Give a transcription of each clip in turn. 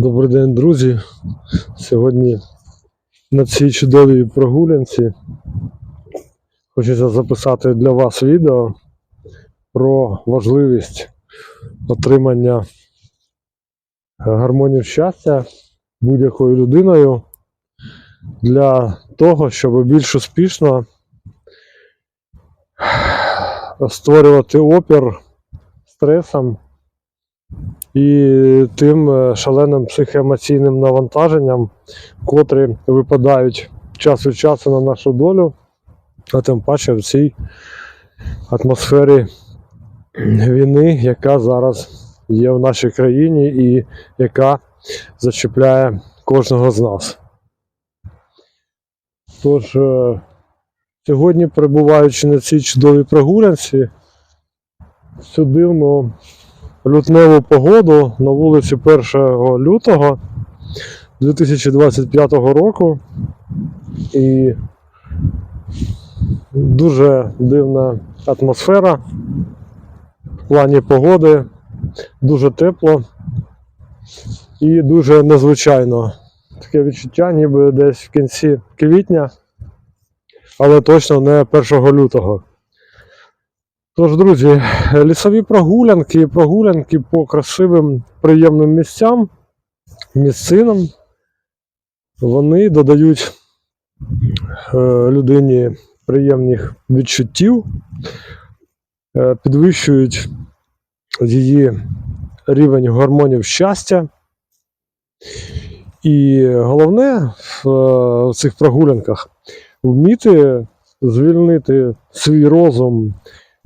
Добрий день, друзі. Сьогодні на цій чудовій прогулянці хочеться записати для вас відео про важливість отримання гармонів щастя будь-якою людиною для того, щоб більш успішно створювати опір стресам і тим е, шаленим психоемоційним навантаженням, котрі випадають час від часу на нашу долю, а тим паче в цій атмосфері війни, яка зараз є в нашій країні і яка зачіпляє кожного з нас. Тож, е, сьогодні, перебуваючи на цій чудовій прогулянці, всю дивну лютневу погоду на вулиці 1 лютого 2025 року. І дуже дивна атмосфера в плані погоди, дуже тепло і дуже незвичайно. Таке відчуття, ніби десь в кінці квітня, але точно не 1 лютого. Тож, друзі, лісові прогулянки, прогулянки по красивим, приємним місцям, місцинам, вони додають е, людині приємних відчуттів, е, підвищують її рівень гормонів щастя. І головне в е, цих прогулянках вміти звільнити свій розум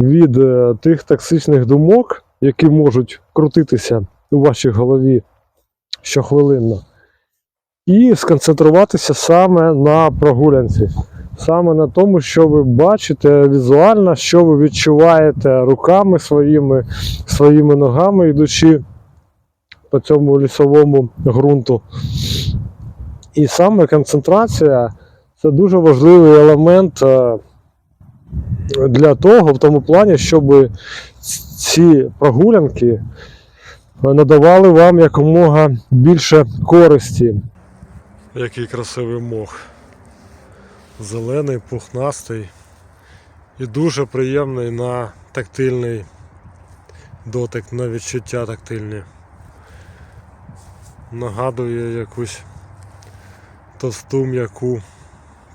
від е, тих токсичних думок, які можуть крутитися у вашій голові щохвилинно, і сконцентруватися саме на прогулянці, саме на тому, що ви бачите візуально, що ви відчуваєте руками своїми, своїми ногами, йдучи по цьому лісовому ґрунту. І саме концентрація це дуже важливий елемент. Для того, в тому плані, щоб ці прогулянки надавали вам якомога більше користі. Який красивий мох. Зелений, пухнастий і дуже приємний на тактильний дотик, на відчуття тактильні. Нагадує якусь товсту м'яку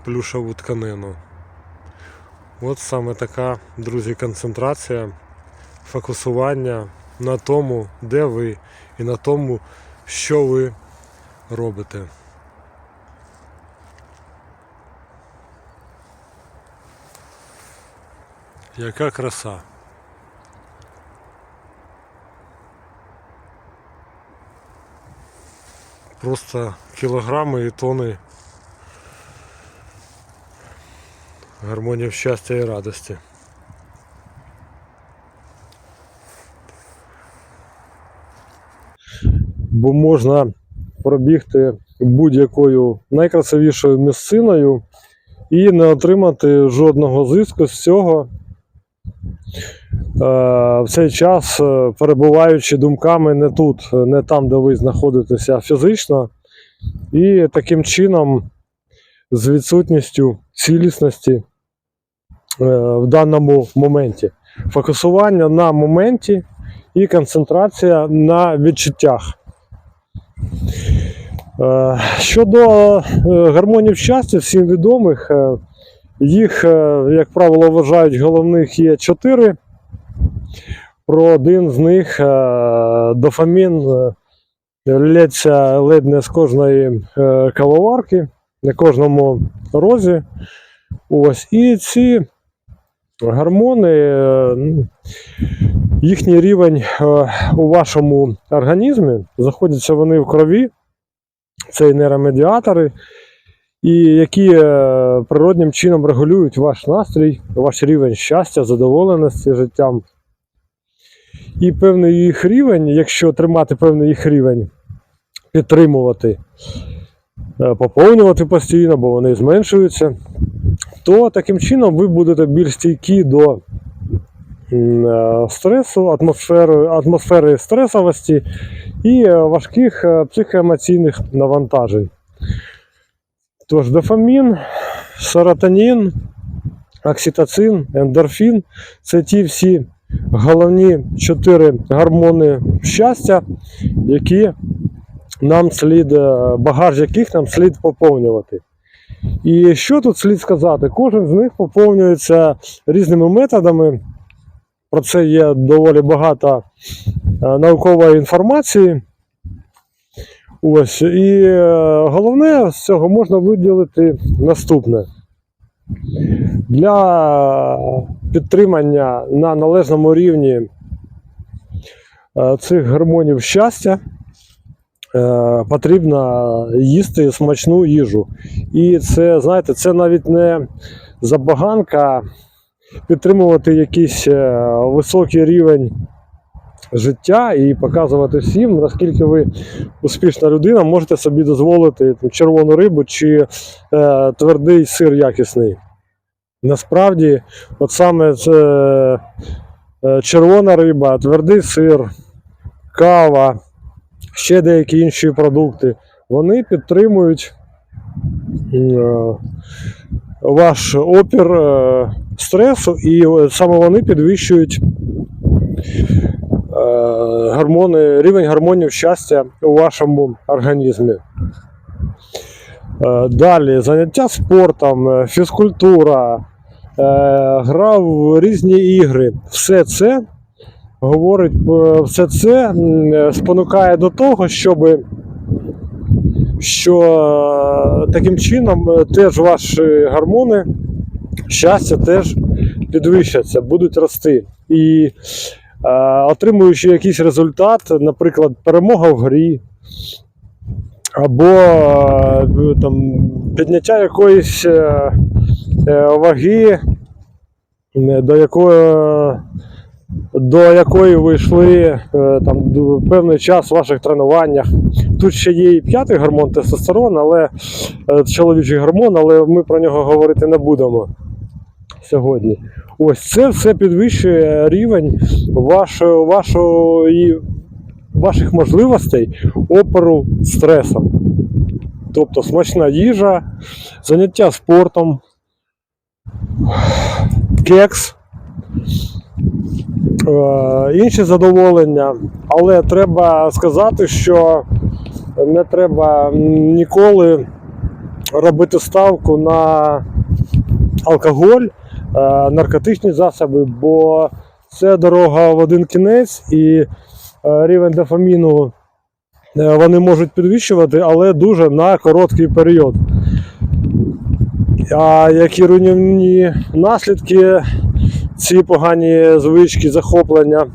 плюшову тканину. От саме така, друзі, концентрація, фокусування на тому, де ви, і на тому, що ви робите. Яка краса. Просто кілограми і тони гармонів щастя і радості. Бо можна пробігти будь-якою найкрасивішою місциною і не отримати жодного зиску з цього. Е, В цей час, е, перебуваючи думками не тут, не там, де ви знаходитеся фізично, і таким чином, з відсутністю цілісності е, в даному моменті. Фокусування на моменті і концентрація на відчуттях. Е, Щодо е, гармонів щастя, всім відомих, їх, як правило, вважають головних є чотири. Про один з них дофамін лється ледь не з кожної кавоварки, на кожному розі. Ось. І ці гормони, е, їхній рівень е, у вашому організмі, знаходяться вони в крові, це і нейромедіатори, і які е, природнім чином регулюють ваш настрій, ваш рівень щастя, задоволеності життям. І певний їх рівень, якщо тримати певний їх рівень, підтримувати, поповнювати постійно, бо вони зменшуються, то таким чином ви будете більш стійкі до е, стресу, атмосфери, атмосфери стресовості, і е, важких е, психоемоційних навантажень. Тож дофамін, серотонін, окситоцин, ендорфін це ті всі головні чотири гормони щастя, які нам слід, е, багаж яких нам слід поповнювати. І що тут слід сказати? Кожен з них поповнюється різними методами. Про це є доволі багато е, наукової інформації. Ось. І е, головне з цього можна виділити наступне. Для підтримання на належному рівні цих гормонів щастя потрібно їсти смачну їжу. І це, знаєте, це навіть не забаганка підтримувати якийсь е, високий рівень життя і показувати всім, наскільки ви успішна людина, можете собі дозволити червону рибу чи е, твердий сир якісний. Насправді, от саме це е, червона риба, твердий сир, кава, ще деякі інші продукти, вони підтримують е, ваш опір е, стресу, і е, саме вони підвищують гормони, рівень гормонів щастя у вашому організмі. Далі заняття спортом, фізкультура, гра в різні ігри. Все це говорить, е, все це е, спонукає до того, щоб що е, таким чином теж ваші гормони щастя теж підвищаться, будуть рости. І отримуючи якийсь результат, наприклад, перемога в грі, або там, підняття якоїсь ваги, до якої, до якої ви йшли е, там, певний час в ваших тренуваннях. Тут ще є і п'ятий гормон тестостерон, але е, чоловічий гормон, але ми про нього говорити не будемо сьогодні. Ось це все підвищує рівень вашого, вашої, ваших можливостей опору стресом. Тобто смачна їжа, заняття спортом, кекс, інші задоволення. Але треба сказати, що не треба ніколи робити ставку на алкоголь, е, наркотичні засоби, бо це дорога в один кінець, і е, рівень дофаміну е, вони можуть підвищувати, але дуже на короткий період. А які руйнівні наслідки ці погані звички, захоплення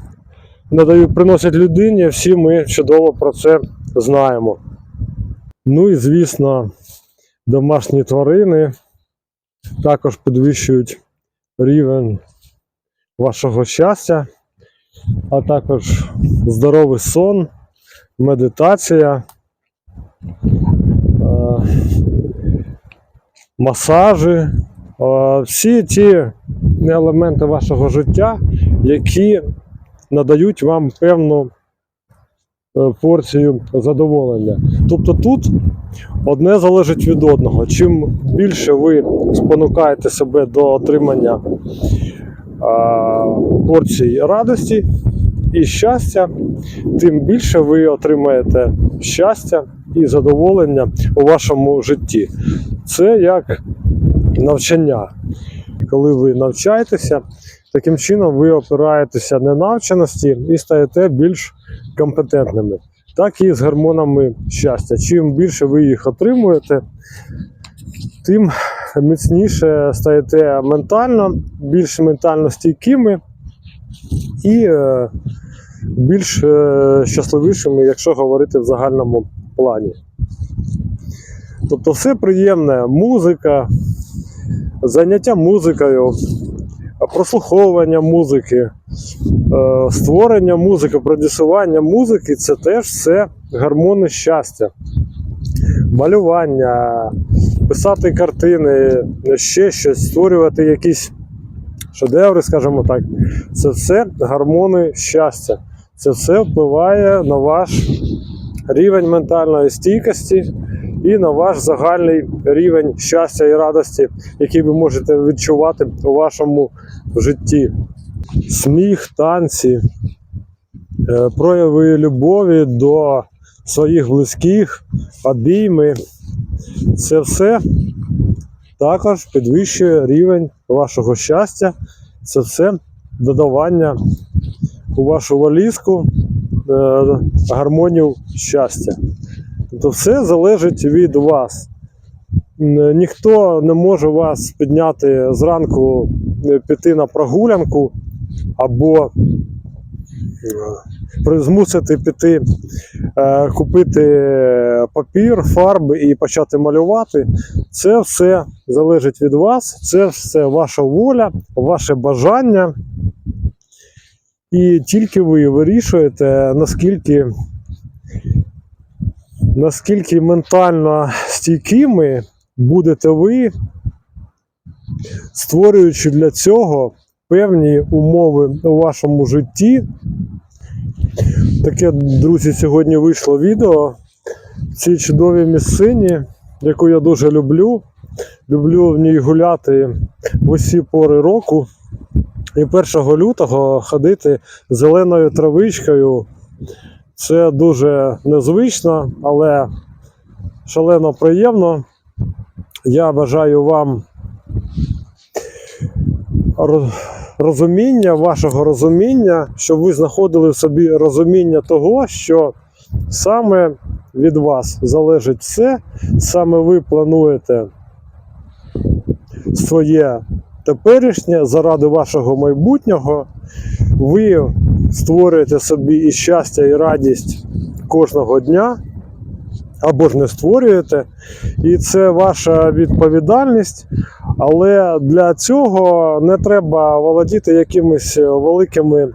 надають, приносять людині, всі ми чудово про це знаємо. Ну і звісно, домашні тварини також підвищують рівень вашого щастя, а також здоровий сон, медитація, е, масажі, е, всі ті елементи вашого життя, які надають вам певну е, порцію задоволення. Тобто тут одне залежить від одного. Чим більше ви спонукаєте себе до отримання порцій радості і щастя, тим більше ви отримаєте щастя і задоволення у вашому житті. Це як навчання. Коли ви навчаєтеся, таким чином ви опираєтеся на навченості і стаєте більш компетентними. Так і з гормонами щастя. Чим більше ви їх отримуєте, тим міцніше стаєте ментально, більш ментально стійкими і е, більш е, щасливішими, якщо говорити в загальному плані. Тобто все приємне, музика, заняття музикою, прослуховування музики, е, створення музики, продюсування музики це теж все гормони щастя. Малювання, писати картини, ще щось, створювати якісь шедеври, скажімо так. Це все гормони щастя. Це все впливає на ваш рівень ментальної стійкості і на ваш загальний рівень щастя і радості, який ви можете відчувати у вашому житті. Сміх, танці, е, прояви любові до своїх близьких, обійми. Це все також підвищує рівень вашого щастя. Це все додавання у вашу валізку е, гармонію щастя. Тобто все залежить від вас. Ніхто не може вас підняти зранку, е, піти на прогулянку або е, змусити піти, е, купити папір, фарби і почати малювати. Це все залежить від вас, це все ваша воля, ваше бажання. І тільки ви вирішуєте, наскільки, наскільки ментально стійкими будете ви, створюючи для цього певні умови у вашому житті. Таке, друзі, сьогодні вийшло відео в цій чудовій місцині, яку я дуже люблю. Люблю в ній гуляти в усі пори року. І 1 лютого ходити зеленою травичкою. Це дуже незвично, але шалено приємно. Я бажаю вам розуміння, вашого розуміння, щоб ви знаходили в собі розуміння того, що саме від вас залежить все, саме ви плануєте своє теперішнє заради вашого майбутнього. Ви створюєте собі і щастя, і радість кожного дня, або ж не створюєте. І це ваша відповідальність. Але для цього не треба володіти якимись великими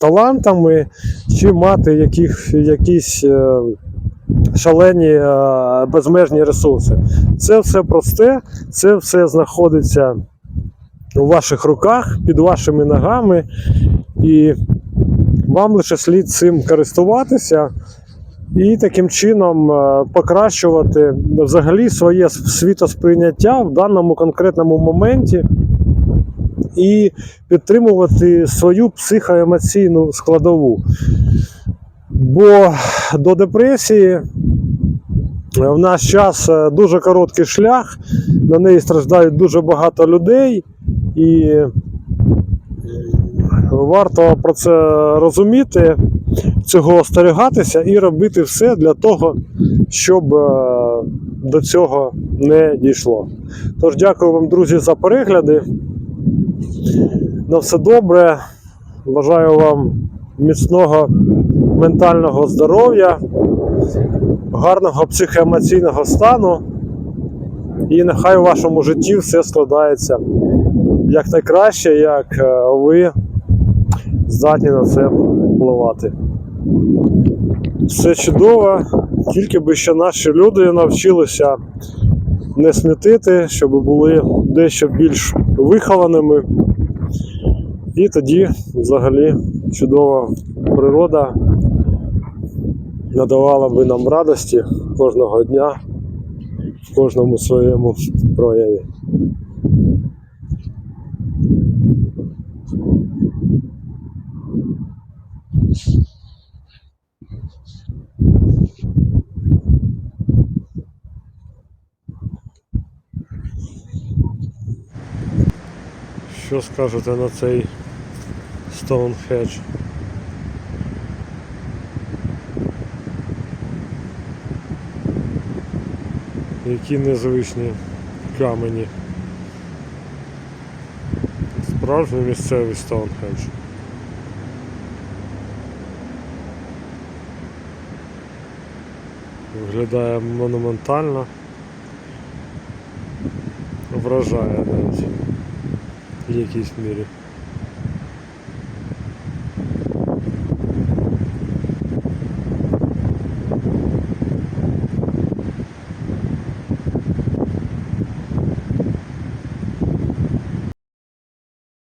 талантами чи мати яких, якісь е, шалені е, безмежні ресурси. Це все просте, це все знаходиться у ваших руках, під вашими ногами, і вам лише слід цим користуватися і таким чином е, покращувати взагалі своє світосприйняття в даному конкретному моменті і підтримувати свою психоемоційну складову. Бо до депресії е, в наш час е, дуже короткий шлях, на неї страждають дуже багато людей, і варто про це розуміти, цього остерігатися і робити все для того, щоб е, до цього не дійшло. Тож, дякую вам, друзі, за перегляди. На все добре. Бажаю вам міцного ментального здоров'я, гарного психоемоційного стану. І нехай у вашому житті все складається як найкраще, як е, ви здатні на це впливати. Все чудово, тільки би ще наші люди навчилися не смітити, щоб були дещо більш вихованими. І тоді взагалі чудова природа надавала би нам радості кожного дня в кожному своєму прояві. Що скажете на цей Стоунхедж? Які незвичні камені. Справжній місцевий Стоунхедж. Виглядає монументально. Вражає навіть в якійсь мірі.